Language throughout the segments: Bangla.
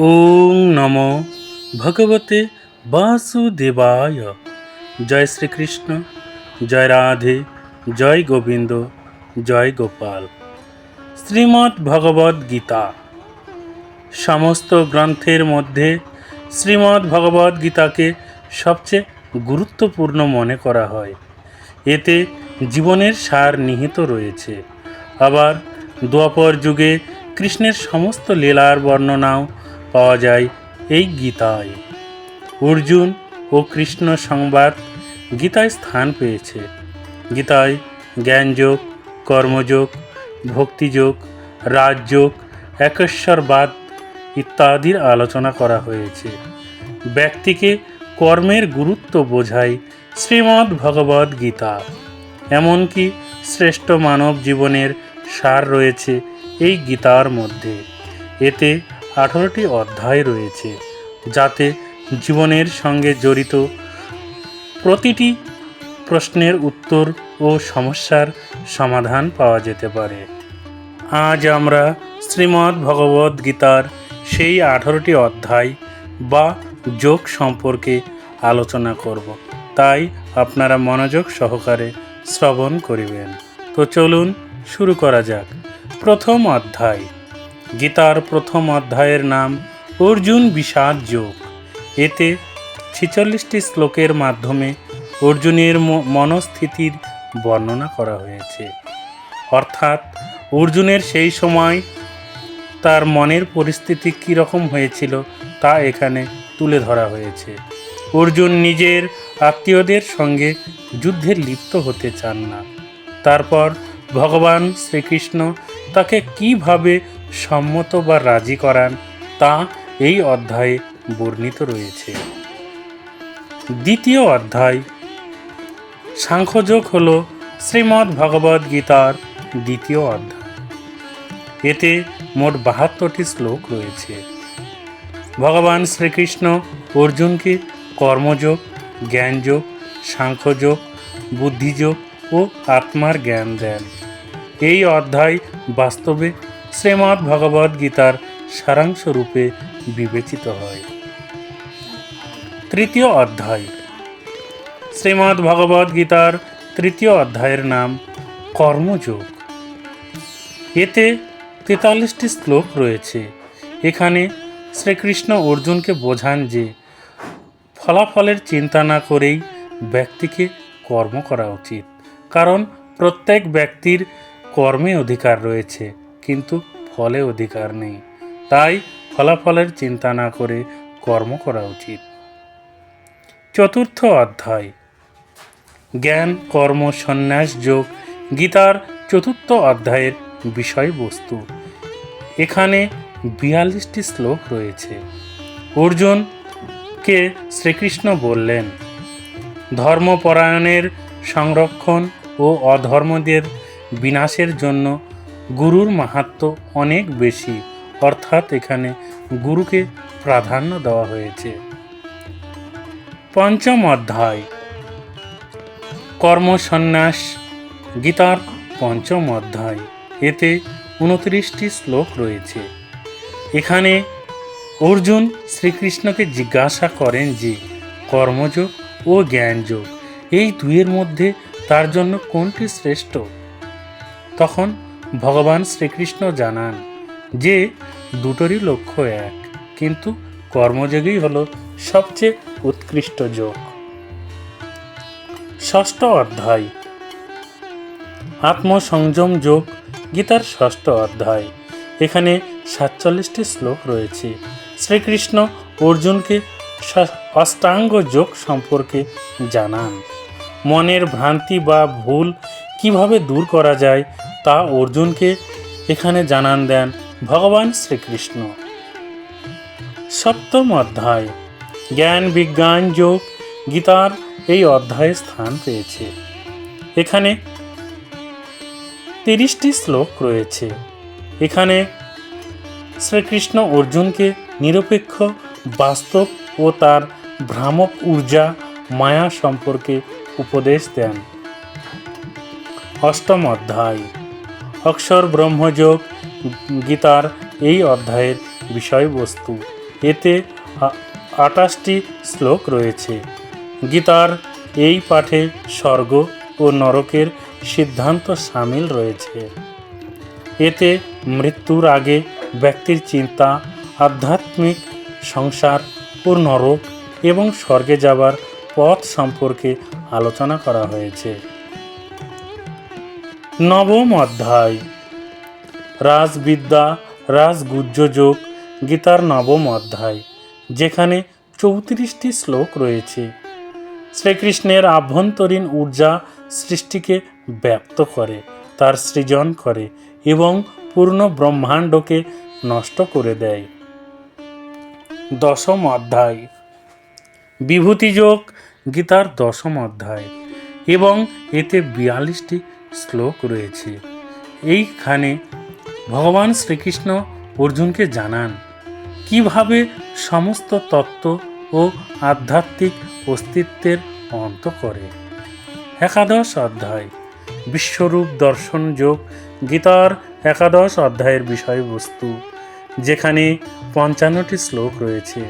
ওং নম ভগবতে বাসুদেবায়। জয় শ্রীকৃষ্ণ, জয় রাধে, জয় গোবিন্দ, জয় গোপাল। শ্রীমদ্ ভগবদ গীতা। সমস্ত গ্রন্থের মধ্যে শ্রীমদ্ ভগবদ গীতাকে সবচেয়ে গুরুত্বপূর্ণ মনে করা হয়। এতে জীবনের সার নিহিত রয়েছে। আবার দ্বাপর যুগে কৃষ্ণের সমস্ত লীলার বর্ণনাও পাওয়া যায় এই গীতায়। অর্জুন ও কৃষ্ণ সংবাদ গীতায় স্থান পেয়েছে। গীতায় জ্ঞানযোগ, কর্মযোগ, ভক্তিযোগ, রাজযোগ, একেশ্বরবাদ ইত্যাদির আলোচনা করা হয়েছে। ব্যক্তিকে কর্মের গুরুত্ব বোঝায় শ্রীমদ্ ভগবদ গীতা। এমনকি শ্রেষ্ঠ মানব জীবনের সার রয়েছে এই গীতার মধ্যে। এতে আঠারোটি অধ্যায় রয়েছে, যাতে জীবনের সঙ্গে জড়িত প্রতিটি প্রশ্নের উত্তর ও সমস্যার সমাধান পাওয়া যেতে পারে। আজ আমরা শ্রীমদ্ ভগবদ গীতার সেই আঠারোটি অধ্যায় বা যোগ সম্পর্কে আলোচনা করব। তাই আপনারা মনোযোগ সহকারে শ্রবণ করিবেন। তো চলুন শুরু করা যাক। প্রথম অধ্যায় গীতার প্রথম অধ্যায়ের নাম অর্জুন বিষাদ যোগ। এতে ছেচল্লিশটি শ্লোকের মাধ্যমে অর্জুনের মনস্থিতির বর্ণনা করা হয়েছে। অর্থাৎ অর্জুনের সেই সময় তার মনের পরিস্থিতি কী রকম হয়েছিল তা এখানে তুলে ধরা হয়েছে। অর্জুন নিজের আত্মীয়দের সঙ্গে যুদ্ধে লিপ্ত হতে চান না। তারপর ভগবান শ্রীকৃষ্ণ তাকে কীভাবে সম্মত বা রাজি করান, তা এই অধ্যায়ে বর্ণিত রয়েছে। দ্বিতীয় অধ্যায়। সাংখ্যযোগ হল শ্রীমদ্ ভগবদ গীতার দ্বিতীয় অধ্যায়। এতে মোট বাহাত্তরটি শ্লোক রয়েছে। ভগবান শ্রীকৃষ্ণ অর্জুনকে কর্মযোগ, জ্ঞানযোগ, সাংখ্যযোগ, বুদ্ধিযোগ ও আত্মার জ্ঞান দেন। এই অধ্যায় বাস্তবে শ্রীমদ্ ভগবদ গীতার সারাংশ রূপে বিবেচিত হয়। তৃতীয় অধ্যায়। শ্রীমদ্ ভগবদ গীতার তৃতীয় অধ্যায়ের নাম কর্মযোগ। এতে তেতাল্লিশটি শ্লোক রয়েছে। এখানে শ্রীকৃষ্ণ অর্জুনকে বোঝান যে ফলাফলের চিন্তা না করেই ব্যক্তিকে কর্ম করা উচিত। কারণ প্রত্যেক ব্যক্তির কর্মে অধিকার রয়েছে। কিন্তু ফলে অধিকার নেই। তাই ফলাফলের চিন্তা না করে কর্ম করা উচিত। চতুর্থ অধ্যায়। জ্ঞান, কর্ম, সন্ন্যাস, যোগ গীতার চতুর্থ অধ্যায়ের বিষয়বস্তু। এখানে বিয়াল্লিশটি শ্লোক রয়েছে। অর্জুনকে শ্রীকৃষ্ণ বললেন, ধর্মপরায়ণের সংরক্ষণ ও অধর্মদের বিনাশের জন্য গুরুর মাহাত্ম অনেক বেশি। অর্থাৎ এখানে গুরুকে প্রাধান্য দেওয়া হয়েছে। পঞ্চম অধ্যায়। কর্মসন্ন্যাস, গীতার পঞ্চম অধ্যায়। এতে উনত্রিশটি শ্লোক রয়েছে। এখানে অর্জুন শ্রীকৃষ্ণকে জিজ্ঞাসা করেন যে, কর্মযোগ ও জ্ঞানযোগ, এই দুইয়ের মধ্যে তার জন্য কোনটি শ্রেষ্ঠ? তখন ভগবান শ্রীকৃষ্ণ জানান যে দুটোরই লক্ষ্য এক, কিন্তু কর্মযোগই হল সবচেয়ে উৎকৃষ্ট যোগ। ষষ্ঠ অধ্যায়। আত্মসংযম যোগ, গীতার ষষ্ঠ অধ্যায়। এখানে সাতচল্লিশটি শ্লোক রয়েছে। শ্রীকৃষ্ণ অর্জুনকে অষ্টাঙ্গ যোগ সম্পর্কে জানান। মনের ভ্রান্তি বা ভুল কীভাবে দূর করা যায় তা অর্জুনকে এখানে জানান দেন ভগবান শ্রীকৃষ্ণ। সপ্তম অধ্যায়। জ্ঞান, বিজ্ঞান, যোগ গীতার এই অধ্যায়ে স্থান পেয়েছে। এখানে তিরিশটি শ্লোক রয়েছে। এখানে শ্রীকৃষ্ণ অর্জুনকে নিরপেক্ষ, বাস্তব ও তার ভ্রামক ঊর্জা, মায়া সম্পর্কে উপদেশ দেন। অষ্টম অধ্যায়। অক্ষর ব্রহ্মযোগ গীতার এই অধ্যায়ের বিষয়বস্তু। এতে আটাশটি শ্লোক রয়েছে। গীতার এই পাঠে স্বর্গ ও নরকের সিদ্ধান্ত সামিল রয়েছে। এতে মৃত্যুর আগে ব্যক্তির চিন্তা, আধ্যাত্মিক সংসার ও নরক এবং স্বর্গে যাবার পথ সম্পর্কে আলোচনা করা হয়েছে। নবম অধ্যায়। রাজবিদ্যা রাজগুজ্জ যোগ গীতার নবম অধ্যায়, যেখানে চৌত্রিশটি শ্লোক রয়েছে। শ্রীকৃষ্ণের আভ্যন্তরীণ ঊর্জা সৃষ্টিকে ব্যক্ত করে, তার সৃজন করে এবং পূর্ণ ব্রহ্মাণ্ডকে নষ্ট করে দেয়। দশম অধ্যায়। বিভূতিযোগ, গীতার দশম অধ্যায় এবং এতে বিয়াল্লিশটি শ্লোক রয়েছে। এইখানে ভগবান শ্রীকৃষ্ণ অর্জুনকে জানান, কীভাবে সমস্ত তত্ত্ব ও আধ্যাত্মিক অস্তিত্বের অন্ত করে? একাদশ অধ্যায়, বিশ্বরূপ দর্শন যোগ, গীতার একাদশ অধ্যায়ের বিষয়বস্তু, যেখানে পঞ্চান্নটি শ্লোক রয়েছে।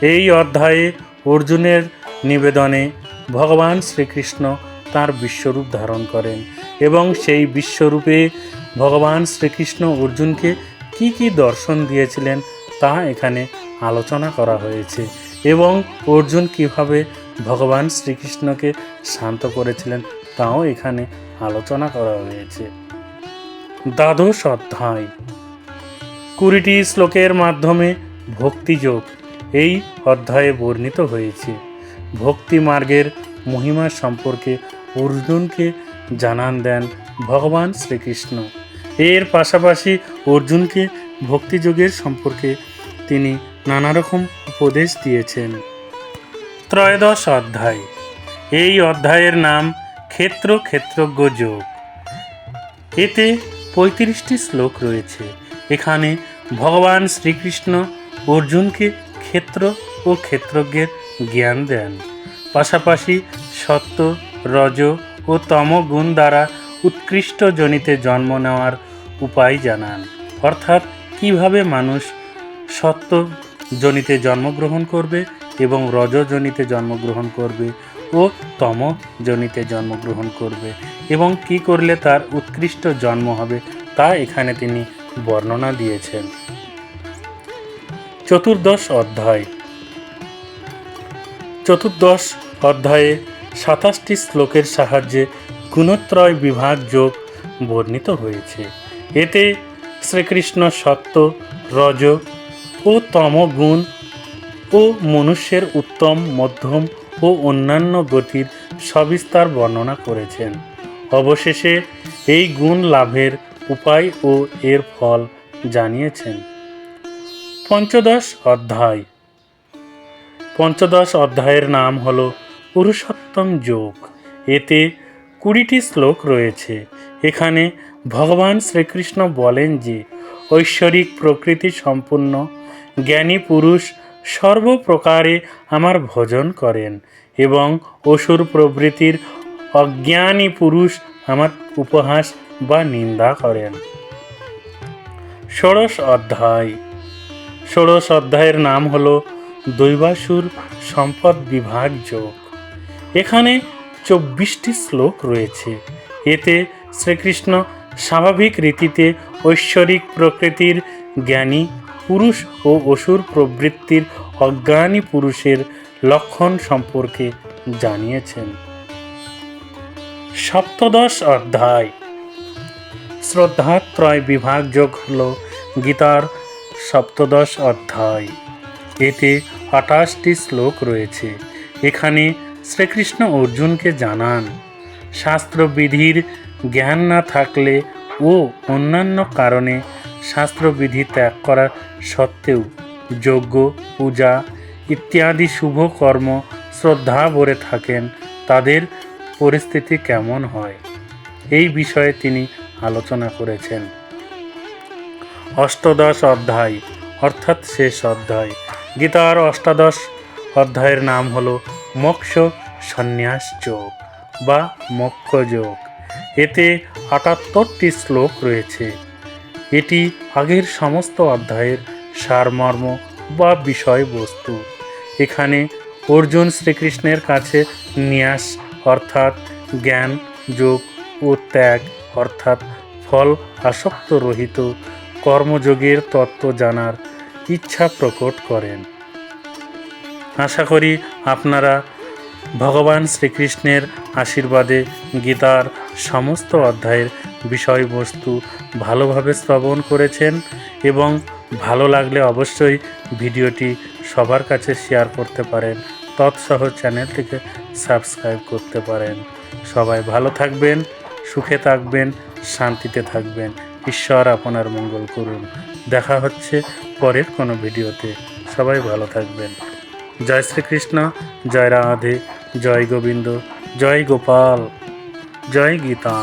এই অধ্যায়ে অর্জুনের নিবেদনে ভগবান শ্রীকৃষ্ণ তার বিশ্বরূপ ধারণ করেন এবং সেই বিশ্বরূপে ভগবান শ্রীকৃষ্ণ অর্জুনকে কি কি দর্শন দিয়েছিলেন তা এখানে আলোচনা করা হয়েছে এবং অর্জুন কীভাবে ভগবান শ্রীকৃষ্ণকে শান্ত করেছিলেন তাও এখানে আলোচনা করা হয়েছে। দ্বাদশ অধ্যায়। কুড়িটি শ্লোকের মাধ্যমে ভক্তিযোগ এই অধ্যায়ে বর্ণিত হয়েছে। ভক্তি মার্গের মহিমা সম্পর্কে অর্জুনকে জানান দেন ভগবান শ্রীকৃষ্ণ। এর পাশাপাশি অর্জুনকে ভক্তিযোগের সম্পর্কে তিনি নানা রকম উপদেশ দিয়েছেন। ত্রয়োদশ অধ্যায়। এই অধ্যায়ের নাম ক্ষেত্র ক্ষেত্রজ্ঞ যোগ। এতে পঁয়ত্রিশটি শ্লোক রয়েছে। এখানে ভগবান শ্রীকৃষ্ণ অর্জুনকে ক্ষেত্র ও ক্ষেত্রজ্ঞের জ্ঞান দেন। পাশাপাশি সত্য রজ ও তম গুণ দ্বারা উৎকৃষ্ট জনিতে জন্ম নেওয়ার উপায় জানান। অর্থাৎ কীভাবে মানুষ সত্য জনিতে জন্মগ্রহণ করবে এবং রজজনিতে জন্মগ্রহণ করবে ও তম জনিতে জন্মগ্রহণ করবে এবং কি করলে তার উৎকৃষ্ট জন্ম হবে তা এখানে তিনি বর্ণনা দিয়েছেন। চতুর্দশ অধ্যায়। চতুর্দশ অধ্যায়ে সাতাশটি শ্লোকের সাহায্যে গুণত্রয় বিভাগ যোগ বর্ণিত হয়েছে। এতে শ্রীকৃষ্ণ সত্য, রজ ও তম গুণ ও মনুষ্যের উত্তম, মধ্যম ও অন্যান্য গতির সবিস্তার বর্ণনা করেছেন। অবশেষে এই গুণ লাভের উপায় ও এর ফল জানিয়েছেন। পঞ্চদশ অধ্যায়। পঞ্চদশ অধ্যায়ের নাম হল পুরুষোত্তম যোগ। এতে কুড়িটি শ্লোক রয়েছে। এখানে ভগবান শ্রীকৃষ্ণ বলেন যে, ঐশ্বরিক প্রকৃতি সম্পূর্ণ, জ্ঞানী পুরুষ সর্বপ্রকারে আমার ভজন করেন এবং অসুর প্রবৃত্তির অজ্ঞানী পুরুষ আমার উপহাস বা নিন্দা করেন। ষোড়শ অধ্যায়। ষোড়শ অধ্যায়ের নাম হল দৈবাসুর সম্পদ বিভাগ যোগ। এখানে চব্বিশটি শ্লোক রয়েছে। এতে শ্রীকৃষ্ণ স্বাভাবিক রীতিতে ঐশ্বরিক প্রকৃতির জ্ঞানী, পুরুষ ও অসুর প্রবৃত্তির অজ্ঞানী পুরুষের লক্ষণ সম্পর্কে জানিয়েছেন। সপ্তদশ অধ্যায়। শ্রদ্ধাত্রয় বিভাগ যোগ হল গীতার সপ্তদশ অধ্যায়। এতে আঠাশটি শ্লোক রয়েছে। এখানে শ্রীকৃষ্ণ অর্জুনকে জানান, শাস্ত্রবিধির জ্ঞান না থাকলে ও অন্যান্য কারণে শাস্ত্রবিধি ত্যাগ করার সত্ত্বেও যজ্ঞ, পূজা ইত্যাদি শুভ কর্ম শ্রদ্ধা ভরে থাকেন, তাদের পরিস্থিতি কেমন হয়? এই বিষয়ে তিনি আলোচনা করেছেন। অষ্টদশ অধ্যায়, অর্থাৎ শেষ অধ্যায়। গীতার অষ্টাদশ অধ্যায়ের নাম হলো মোক্ষ সন্ন্যাস যোগ বা মোক্ষ যোগ। এতে আটাত্তরটি শ্লোক রয়েছে। এটি আগের সমস্ত অধ্যায়ের সারমর্ম বা বিষয়বস্তু। এখানে অর্জুন শ্রীকৃষ্ণের কাছে ন্যাস অর্থাৎ জ্ঞান, যোগ ও ত্যাগ অর্থাৎ ফল আসক্ত রহিত কর্মযোগের তত্ত্ব জানার ইচ্ছা প্রকট করেন। আশা করি আপনারা ভগবান শ্রীকৃষ্ণের আশীর্বাদে গীতার সমস্ত অধ্যায়ের বিষয়বস্তু ভালোভাবে শ্রবণ করেছেন এবং ভালো লাগলে অবশ্যই ভিডিওটি সবার কাছে শেয়ার করতে পারেন, তৎসহ চ্যানেলটিকে সাবস্ক্রাইব করতে পারেন। সবাই ভালো থাকবেন, সুখে থাকবেন, শান্তিতে থাকবেন। ঈশ্বর আপনার মঙ্গল করুন। দেখা হচ্ছে পরের কোনো ভিডিওতে। সবাই ভালো থাকবেন। জয় শ্রীকৃষ্ণ জয় রাধে জয় গোবিন্দ জয় গোপাল জয় গীতা।